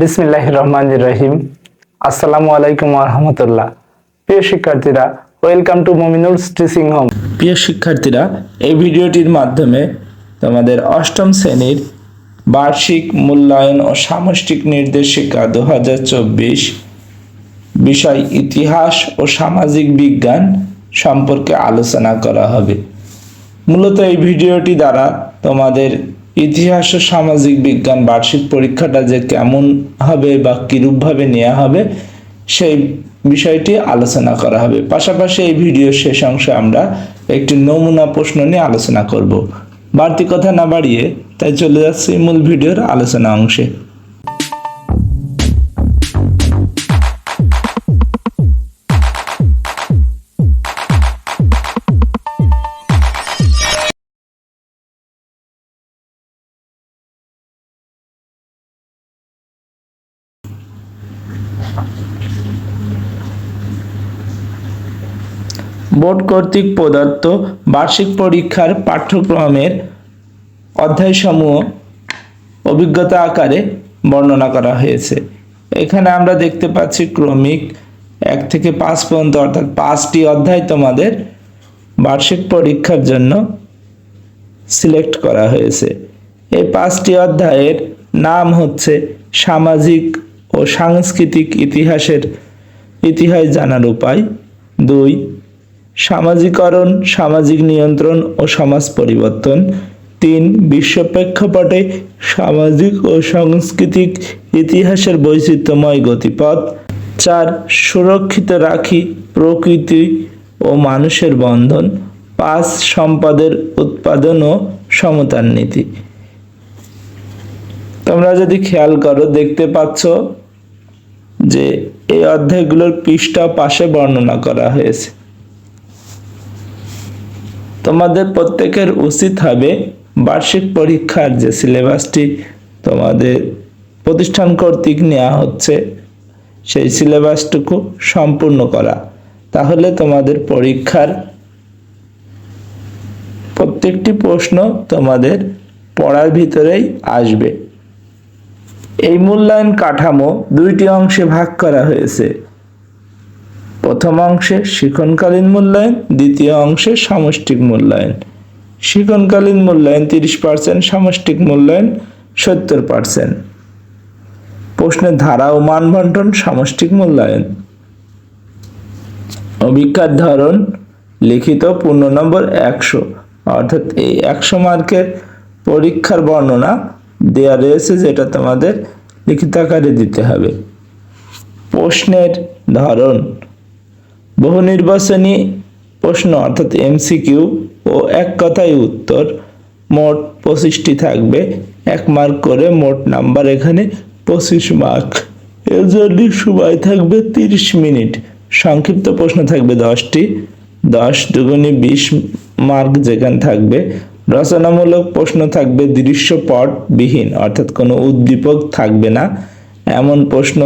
বিসমিল্লাহ রহমান রহিম আসসালামু আলাইকুম রহমতুল্লাহ। প্রিয় শিক্ষার্থীরা, welcome to Mominul teaching home. প্রিয় শিক্ষার্থীরা, এই ভিডিওটির মাধ্যমে তোমাদের অষ্টম শ্রেণির বার্ষিক মূল্যায়ন ও সামষ্টিক নির্দেশিকা দু হাজার চব্বিশ বিষয় ইতিহাস ও সামাজিক বিজ্ঞান সম্পর্কে আলোচনা করা হবে। মূলত এই ভিডিওটি দ্বারা তোমাদের ইতিহাস ও সামাজিক বিজ্ঞান বার্ষিক পরীক্ষাটা যে কেমন হবে বা কিরূপভাবে নেওয়া হবে, সেই বিষয়টি আলোচনা করা হবে। পাশাপাশি এই ভিডিও শেষ অংশে আমরা একটি নমুনা প্রশ্ন নিয়ে আলোচনা করব। বাড়তি কথা না বাড়িয়ে তাই চলে যাচ্ছি মূল ভিডিওর আলোচনা অংশে। বোর্ড কর্তৃক প্রদত্ত বার্ষিক পরীক্ষার পাঠ্যক্রমের অধ্যায়সমূহ অভিজ্ঞতা আকারে বর্ণনা করা হয়েছে। এখানে আমরা দেখতে পাচ্ছি ক্রমিক এক থেকে পাঁচ পর্যন্ত, অর্থাৎ পাঁচটি অধ্যায় তোমাদের বার্ষিক পরীক্ষার জন্য সিলেক্ট করা হয়েছে। এই পাঁচটি অধ্যায়ের নাম হচ্ছে সামাজিক ও সাংস্কৃতিক ইতিহাসের ইতিহাস জানার উপায় দুই। সামাজিকরণ, সামাজিক নিয়ন্ত্রণ ও সমাজ পরিবর্তন। তিন, বিশ্ব প্রেক্ষাপটে সামাজিক ও সাংস্কৃতিক ইতিহাসের বৈচিত্র্যময় গতিপথ। চার, সুরক্ষিত রাখি, প্রকৃতি ও মানুষের বন্ধন। পাঁচ, সম্পদের উৎপাদন ও সমতার নীতি। তোমরা যদি খেয়াল করো, দেখতে পাচ্ছ যে এই অধ্যায়গুলোর পৃষ্ঠা পাশে বর্ণনা করা হয়েছে। তোমাদের প্রত্যেকের উচিত হবে বার্ষিক পরীক্ষার যে সিলেবাসটি তোমাদের প্রতিষ্ঠান কর্তৃক নেওয়া হচ্ছে, সেই সিলেবাসটুকু সম্পূর্ণ করা। তাহলে তোমাদের পরীক্ষার প্রত্যেকটি প্রশ্ন তোমাদের পড়ার ভিতরেই আসবে। এই মূল্যায়ন কাঠামো দুইটি অংশে ভাগ করা হয়েছে। প্রথম অংশে শিখনকালীন মূল্যায়ন, দ্বিতীয় অংশে সামষ্টিক মূল্যায়ন। শিখনকালীন মূল্যায়ন তিরিশ পার্সেন্ট, সামষ্টিক মূল্যায়ন সত্তর পার্সেন্ট। প্রশ্নের ধারা ও মান বন্টন, সামষ্টিক মূল্যায়ন। অভিজ্ঞার ধরন, লিখিত পূর্ণ নম্বর একশো। অর্থাৎ এই একশো মার্কের পরীক্ষার বর্ণনা দেয়া রয়েছে যেটা তোমাদের লিখিত আকারে দিতে হবে। প্রশ্নের ধরন বহু নির্বাচনী প্রশ্ন, অর্থাৎ এমসিকিউ ও এক কথায় উত্তর, মোট পঁচিশটি থাকবে। এক মার্ক করে মোট নাম্বার এখানে পঁচিশ মার্ক এর জন্য সময় থাকবে তিরিশ মিনিট। সংক্ষিপ্ত প্রশ্ন থাকবে দশটি। দশ দুগুণে বিশ মার্ক যেখানে থাকবে। রচনামূলক প্রশ্ন থাকবে দৃশ্যপট বিহীন অর্থাৎ কোনো উদ্দীপক থাকবে না। এমন প্রশ্ন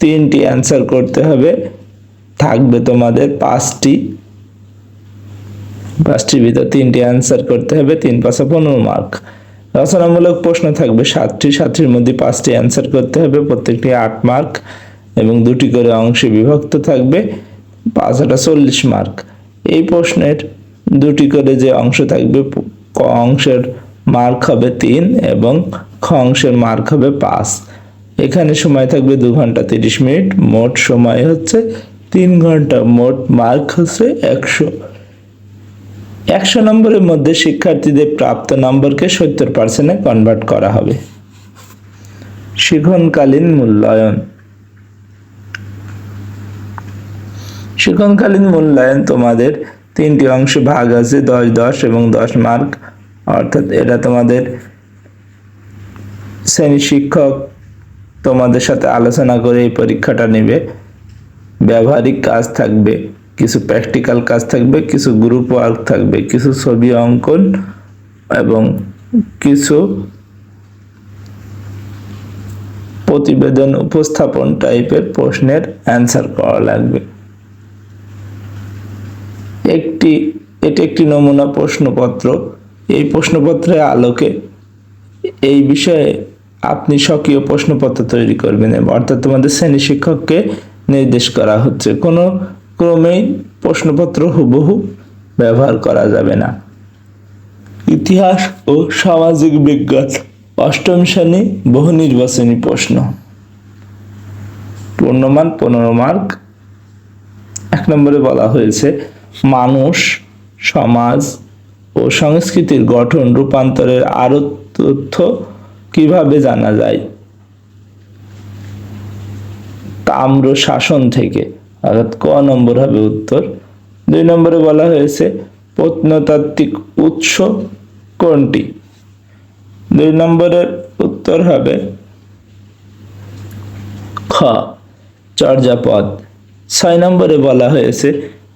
তিনটি অ্যান্সার করতে হবে। থাকবে তোমাদের পাঁচটি। পাঁচটির ভিতর তিনটি অ্যান্সার করতে হবে, তিন পাঁচা পনেরো মার্ক রচনামূলক প্রশ্ন থাকবে সাতটি, সাতটির মধ্যে পাঁচটি অ্যান্সার করতে হবে, প্রত্যেকটি আট মার্ক এবং দুটি করে অংশে বিভক্ত থাকবে পাঁচটা চল্লিশ মার্ক এই প্রশ্নের দুটি করে যে অংশ থাকবে, ক অংশের মার্ক হবে তিন এবং খ অংশের মার্ক হবে পাঁচ। এখানে সময় থাকবে দু ঘণ্টা তিরিশ মিনিট, মোট সময় হচ্ছে তিন ঘণ্টা মোট মার্ক হচ্ছে একশো। একশো নম্বরের মধ্যে শিক্ষার্থীদের প্রাপ্ত নম্বরকে সত্তর পার্সেন্টে কনভার্ট করা হবে। শিক্ষণকালীন মূল্যায়ন। শিক্ষণকালীন মূল্যায়ন তোমাদের তিনটি অংশে ভাগ আছে, দশ দশ এবং দশ মার্ক। অর্থাৎ এটা তোমাদের শ্রেণি শিক্ষক তোমাদের সাথে আলোচনা করে এই পরীক্ষাটা নেবে। ব্যবহারিক কাজ থাকবে, কিছু প্র্যাকটিক্যাল কাজ থাকবে, কিছু গ্রুপ ওয়ার্ক থাকবে, কিছু ছবি অঙ্কন এবং কিছু প্রতিবেদন উপস্থাপন টাইপের প্রশ্নের অ্যান্সার করা লাগবে। একটি, এটি একটি নমুনা প্রশ্নপত্র। এই প্রশ্নপত্রের আলোকে এই বিষয়ে আপনি স্বকীয় প্রশ্নপত্র তৈরি করবেন অর্থাৎ তোমাদের শ্রেণি শিক্ষককে নির্দেশ করা হচ্ছে। কোনো ক্রমেই প্রশ্নপত্র হুবহু ব্যবহার করা যাবে না। ইতিহাস ও সামাজিক বিজ্ঞান, অষ্টম শ্রেণি, বহু নির্বাচনী প্রশ্ন। পূর্ণমান পনেরো মার্ক। এক নম্বরে বলা হয়েছে, মানুষ, সমাজ ও সংস্কৃতির গঠন, রূপান্তরের আরও তথ্য কীভাবে জানা যায়? তাম্র শাসন থেকে। অর্থাৎ ক নম্বর হবে উত্তর। দুই নম্বরে বলা হয়েছে, প্রত্নতাত্ত্বিক উৎস কোনটি? দুই নম্বরের উত্তর হবে খ, চর্যাপদ। ছয় নম্বরে বলা হয়েছে,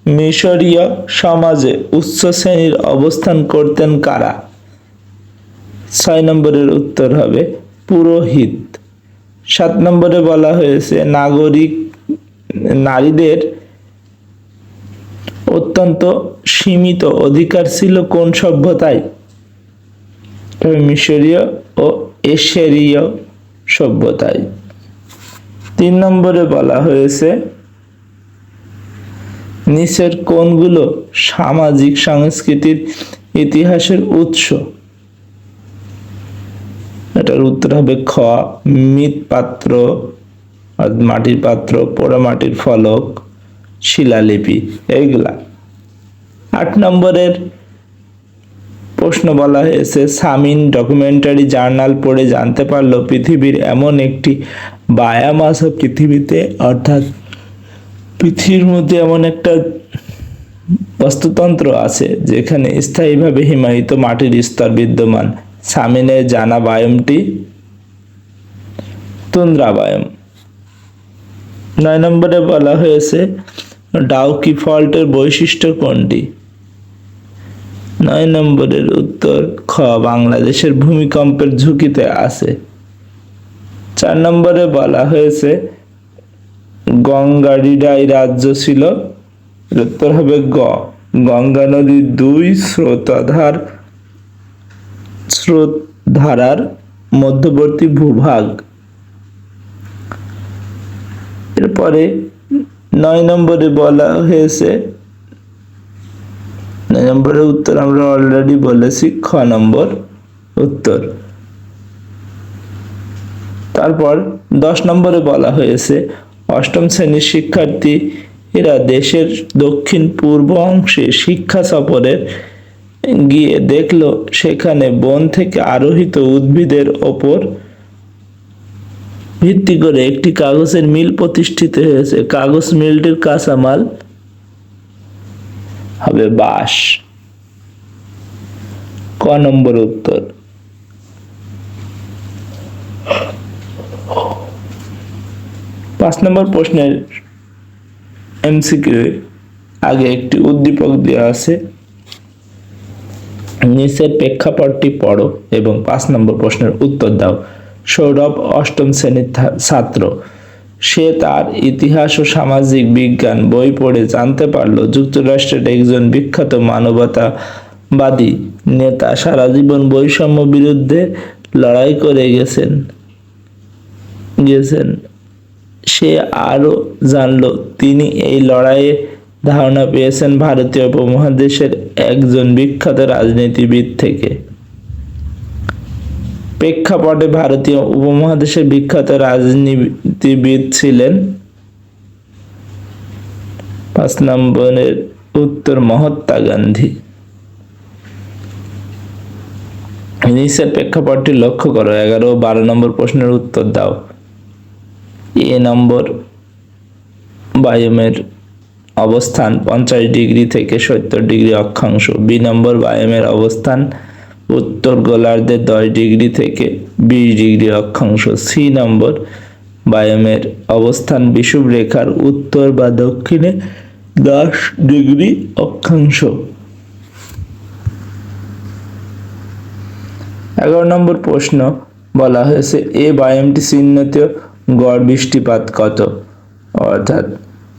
মিশরীয় সমাজে উচ্চ শ্রেণির অবস্থান করতেন কারা? ছয় নম্বরের উত্তর হবে পুরোহিত। সাত নম্বরে বলা হয়েছে, নাগরিক, নারীদের অত্যন্ত সীমিত অধিকার ছিল কোন সভ্যতায়? মিশরীয় ও এশিয়ারীয় সভ্যতায়। তিন নম্বরে বলা হয়েছে, নিচের কোনগুলো সামাজিক সংস্কৃতির ইতিহাসের উৎস? এটার উত্তর হবে খ মৃৎপাত্র মাটির পাত্র পোড়ামাটির ফলক, শিলালিপি, এইগুলা। আট নম্বরের প্রশ্ন বলা হয়েছে, সামিন ডকুমেন্টারি জার্নাল পড়ে জানতে পারল পৃথিবীর এমন একটি বায়ামাস পৃথিবীতে, অর্থাৎ পৃথিবীর মধ্যে এমন একটা বাস্তুতন্ত্র আছে যেখানে স্থায়ীভাবে হিমায়িত মাটির স্তর বিদ্যমান। সামিনের জানা বায়মটি তুন্দ্রা বায়ম নয় নম্বরে বলা হয়েছে, ডাউকি ফল্টের বৈশিষ্ট্য কোনটি? নয় নম্বরের উত্তর, খ, বাংলাদেশের ভূমিকম্পের ঝুঁকিতে আছে। চার নম্বরে বলা হয়েছে গঙ্গাডিডাই রাজ্য ছিল উত্তর হবে গ। গঙ্গা নদীর দুই স্রোতাধার স্রোত ধারার মধ্যবর্তী ভূভাগ। এরপরে নয় নম্বরে বলা হয়েছে, নয় নম্বরের উত্তর আমরা অলরেডি বলেছি, খ নম্বর উত্তর। তারপর দশ নম্বরে বলা হয়েছে, অষ্টম শ্রেণির শিক্ষার্থী এরা দেশের দক্ষিণ পূর্ব অংশে শিক্ষা সফরে গিয়ে দেখল সেখানে বন থেকে আরোহিত উদ্ভিদের ওপর ভিত্তি করে একটি কাগজের মিল প্রতিষ্ঠিত হয়েছে। কাগজ মিলটির কাঁচামাল হবে বাঁশ। ক নম্বর উত্তর। পাঁচ নম্বর প্রশ্নের এমসিকিউ আগে একটি উদ্দীপক দেওয়া আছে। নিচের প্রেক্ষাপটটি পড়ো এবং পাঁচ নম্বর প্রশ্নের উত্তর দাও। সৌরভ অষ্টম শ্রেণির ছাত্র। সে তার ইতিহাস ও সামাজিক বিজ্ঞান বই পড়ে জানতে পারল, যুক্তরাষ্ট্রের একজন বিখ্যাত মানবতাবাদী নেতা সারা জীবন বৈষম্য বিরুদ্ধে লড়াই করে গেছেন গেছেন। সে আরও জানলো, তিনি এই লড়াইয়ে ধারণা পেয়েছেন ভারতীয় উপমহাদেশের একজন বিখ্যাত রাজনীতিবিদ থেকে। প্রেক্ষাপটে ভারতীয় উপমহাদেশের বিখ্যাত রাজনীতিবিদ ছিলেন পাঁচ নম্বরের উত্তর মহাত্মা গান্ধী। নিচের প্রেক্ষাপটটি লক্ষ্য করো, এগারো বারো নম্বর প্রশ্নের উত্তর দাও। এ নম্বর বায়ুমের অবস্থান পঞ্চাশ ডিগ্রি থেকে সত্তর ডিগ্রি অক্ষাংশ। বি নম্বর বায়ুমের অবস্থান উত্তর গোলার্ধে দশ ডিগ্রি থেকে বিশ ডিগ্রি অক্ষাংশ। সি নম্বর বায়ুমের অবস্থান বিষুব রেখার উত্তর বা দক্ষিণে দশ ডিগ্রি অক্ষাংশ। এগারো নম্বর প্রশ্ন বলা হয়েছে, এ বায়ামটি চিহ্নিত গড় বৃষ্টিপাত কত? অর্থাৎ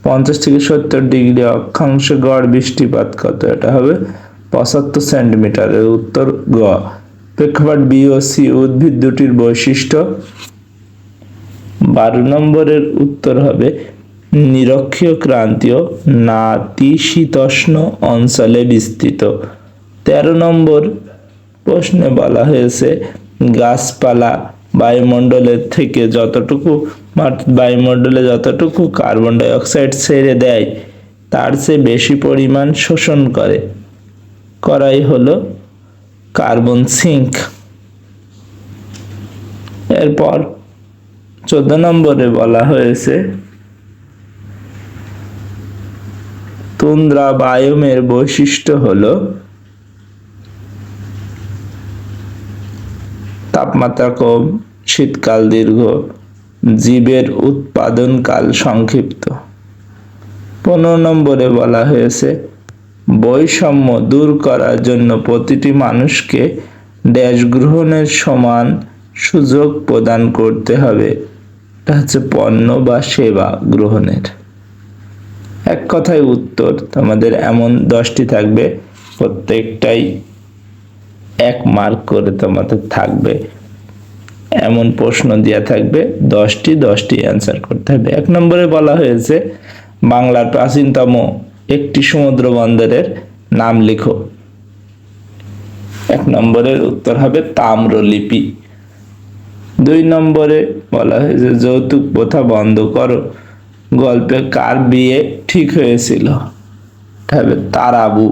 পঞ্চাশ থেকে সত্তর ডিগ্রি অক্ষাংশ গড় বৃষ্টিপাত কত? এটা হবে পঁচাত্তর সেন্টিমিটারের উত্তর গ। প্রেক্ষাপট বি ও সি উদ্ভিদ দুটির বৈশিষ্ট্য। বারো নম্বরের উত্তর হবে নিরক্ষীয় ক্রান্তীয় নাতিশীতোষ্ণ অঞ্চলে বিস্তৃত। তেরো নম্বর প্রশ্নে বলা হয়েছে গাছপালা বায়ুমণ্ডলের থেকে যতটুকু বায়ুমণ্ডলে যতটুকু কার্বন ডাই অক্সাইড ছেড়ে দেয়, তার চেয়ে বেশি পরিমাণ শোষণ করে। করাই হলো কার্বন সিঙ্ক এরপর চোদ্দ নম্বরে বলা হয়েছে, তুন্দ্রা বায়োমের বৈশিষ্ট্য হলো তাপমাত্রা কম, শীতকাল দীর্ঘ জীবের উৎপাদনকাল সংক্ষিপ্ত। পনেরো নম্বরে বলা হয়েছে, বৈষম্য দূর করার জন্য প্রতিটি মানুষকে দেশ গ্রহণের সমান সুযোগ প্রদান করতে হবে। এটা হচ্ছে পণ্য বা সেবা গ্রহণের। এক কথায় উত্তর, তোমাদের এমন দশটি থাকবে, প্রত্যেকটাই এক মার্ক করে তোমাদের থাকবে। এমন প্রশ্ন দেওয়া থাকবে, দশটি দশটি অ্যান্সার করতে হবে। এক নম্বরে বলা হয়েছে, বাংলার প্রাচীনতম একটি সমুদ্র বন্দরের নাম লিখো। এক নম্বরের উত্তর হবে তাম্রলিপি। দুই নম্বরে বলা হয়েছে, যৌতুক প্রথা বন্ধ করো। গল্পে কার বিয়ে ঠিক হয়েছিল? তারাবু।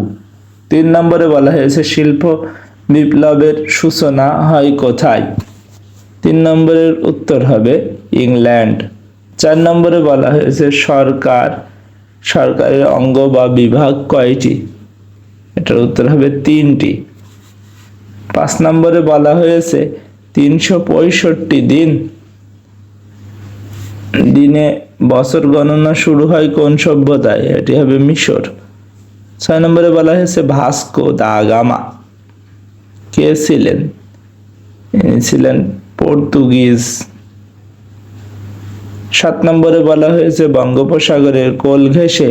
তিন নম্বরে বলা হয়েছে, শিল্প বিপ্লবের সূচনা হয় কোথায়? তিন নম্বরের উত্তর হবে ইংল্যান্ড। চার নম্বরে বলা হয়েছে সরকার। সরকারের অঙ্গ বা বিভাগ কয়টি? এটার উত্তর হবে তিনটি। পাঁচ নম্বরে বলা হয়েছে তিনশো পঁয়ষট্টি দিন। দিনে বছর গণনা শুরু হয় কোন সভ্যতায়? এটি হবে মিশর। ছয় নম্বরে বলা হয়েছে ভাস্কো দা গামা। কে ছিলেন? ছিলেন পর্তুগিজ। সাত নম্বরে বলা হয়েছে, বঙ্গোপসাগরের কোল ঘেঁষে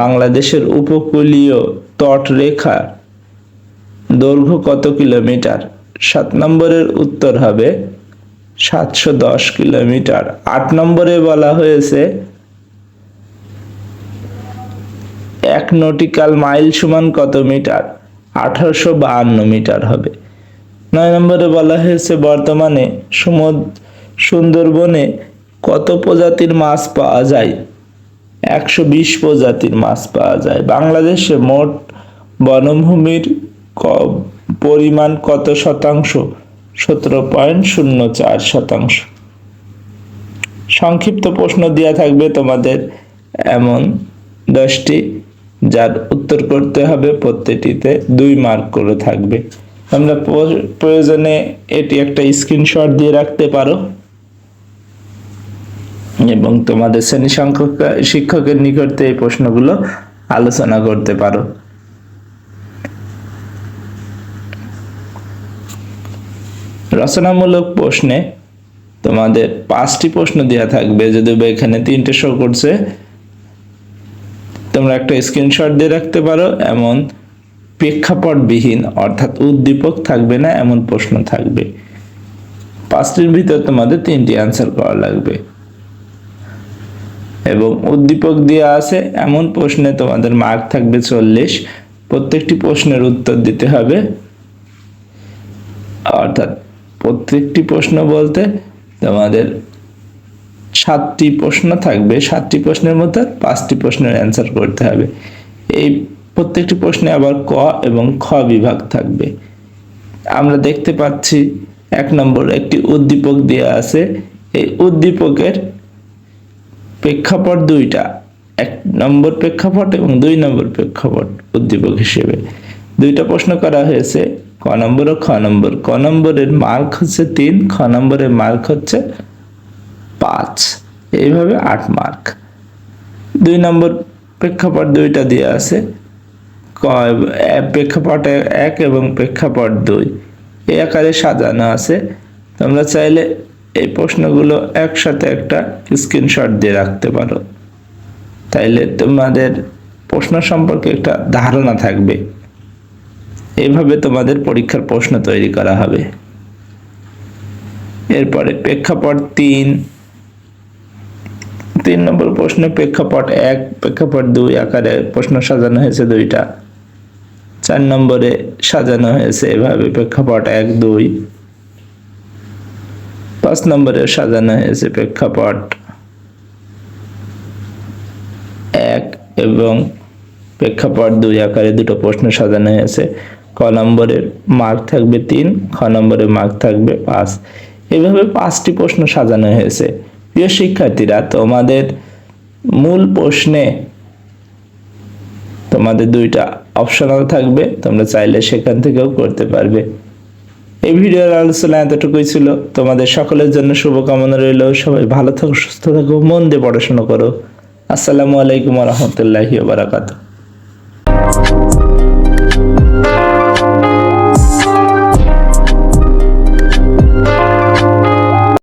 বাংলাদেশের উপকূলীয় তটরেখা দৈর্ঘ্য কত কিলোমিটার? সাত নম্বরের উত্তর হবে সাতশো দশ কিলোমিটার। আট নম্বরে বলা হয়েছে, এক নটিক্যাল মাইল সমান কত মিটার? আঠারোশো বাহান্ন মিটার হবে। নয় নম্বরে বলা হয়েছে, বর্তমানে সমুদ্র সুন্দরবনে কত প্রজাতির মাছ পাওয়া যায়? একশো বিশ প্রজাতির মাছ পাওয়া যায়। বাংলাদেশে মোট বনভূমির পরিমাণ কত শতাংশ? সতেরো পয়েন্ট শূন্য চার শতাংশ। সংক্ষিপ্ত প্রশ্ন দেওয়া থাকবে তোমাদের এমন দশটি, যার উত্তর করতে হবে। প্রত্যেকটিতে দুই মার্ক করে থাকবে। তোমরা প্রয়োজনে এটি একটা স্ক্রিনশট দিয়ে রাখতে পারো। এবং তোমাদের শ্রেণি সংখ্যক, শিক্ষকের নিকটে এই প্রশ্নগুলো আলোচনা করতে পারো। রচনামূলক প্রশ্নে তোমাদের পাঁচটি প্রশ্ন দেওয়া থাকবে। যদিও বা এখানে তিনটে শো করছে, তোমরা একটা স্ক্রিনশট দিয়ে রাখতে পারো। এমন প্রেক্ষাপটবিহীন, অর্থাৎ উদ্দীপক থাকবে না, এমন প্রশ্ন থাকবে। পাঁচটির ভিতর তোমাদের তিনটি অ্যান্সার করা লাগবে। এবং উদ্দীপক দেওয়া আছে, এমন প্রশ্নে তোমাদের মার্ক থাকবে চল্লিশ। প্রত্যেকটি প্রশ্নের উত্তর দিতে হবে। অর্থাৎ প্রত্যেকটি প্রশ্ন বলতে তোমাদের সাতটি প্রশ্ন থাকবে। সাতটি প্রশ্নের মধ্যে পাঁচটি প্রশ্নের অ্যান্সার করতে হবে। এই প্রত্যেকটি প্রশ্নে আবার ক এবং খ বিভাগ থাকবে। আমরা দেখতে পাচ্ছি এক নম্বর একটি উদ্দীপক দেওয়া আছে। এই উদ্দীপকের প্রেক্ষাপট দুইটা, এক নম্বর প্রেক্ষাপট এবং দুই নম্বর প্রেক্ষাপট উদ্দীপক হিসেবে। দুইটা প্রশ্ন করা হয়েছে, ক নম্বর ও খ নম্বর। ক নম্বরের মার্ক হচ্ছে তিন, খ নম্বরের মার্ক হচ্ছে পাঁচ। এইভাবে আট মার্ক। দুই নম্বর প্রেক্ষাপট দুইটা দিয়ে আছে প্রেক্ষাপট এক এবং প্রেক্ষাপট দুই। এই আকারে সাজানো আছে। তোমরা চাইলে এই প্রশ্নগুলো একসাথে একটা স্ক্রিনশট দিয়ে রাখতে পারো। তাইলে তোমাদের প্রশ্ন সম্পর্কে একটা ধারণা থাকবে। এইভাবে তোমাদের পরীক্ষার প্রশ্ন তৈরি করা হবে। এরপরে প্রেক্ষাপট তিন। তিন নম্বর প্রশ্নে প্রেক্ষাপট এক, প্রেক্ষাপট দুই আকারে প্রশ্ন সাজানো হয়েছে দুইটা। চার নম্বরে সাজানো হয়েছে এভাবে প্রেক্ষাপট এক, দুই। পাঁচ নম্বরে সাজানো হয়েছে প্রেক্ষাপট এক এবং প্রেক্ষাপট দুই আকারে দুটো প্রশ্ন সাজানো হয়েছে। ক নম্বরের মার্ক থাকবে তিন, খ নম্বরের মার্ক থাকবে পাঁচ। এভাবে পাঁচটি প্রশ্ন সাজানো হয়েছে। প্রিয় শিক্ষার্থীরা, তোমাদের মূল প্রশ্নে তোমাদের দুইটা অপশনাল থাকবে, তোমরা চাইলে সেখান থেকেও করতে পারবে। এই ভিডিওর আলোচনা এতটুকুই ছিল। তোমাদের সকলের জন্য শুভকামনা রইল। সবাই ভালো থাকো, সুস্থ থাকো, মন দিয়ে পড়াশোনা করো। আসসালামু আলাইকুম রহমতুল্লাহি বারাকাতু